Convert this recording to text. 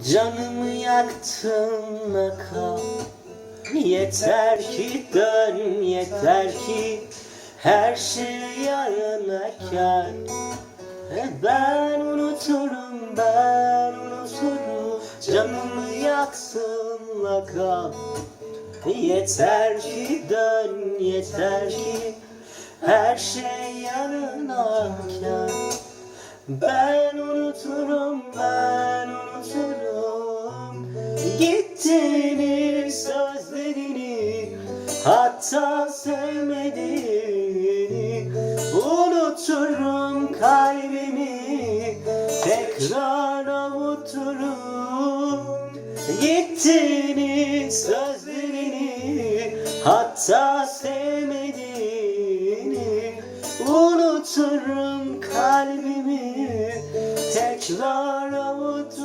Canımı yaktın kal. Yeter ki dön yeter ki Her şey yarına kar Ben unuturum ben unuturum. Canımı yaksın kal. Yeter ki dön yeter ki Her şey yarına kar ben unuturum, ben gittiğini sözlerini Hatta sevmediğini Unuturum kalbimi. Tekrar avuturum. Gittiğini sözlerini Hatta sevmediğini Unuturum kalbimi. Tekrar avuturum.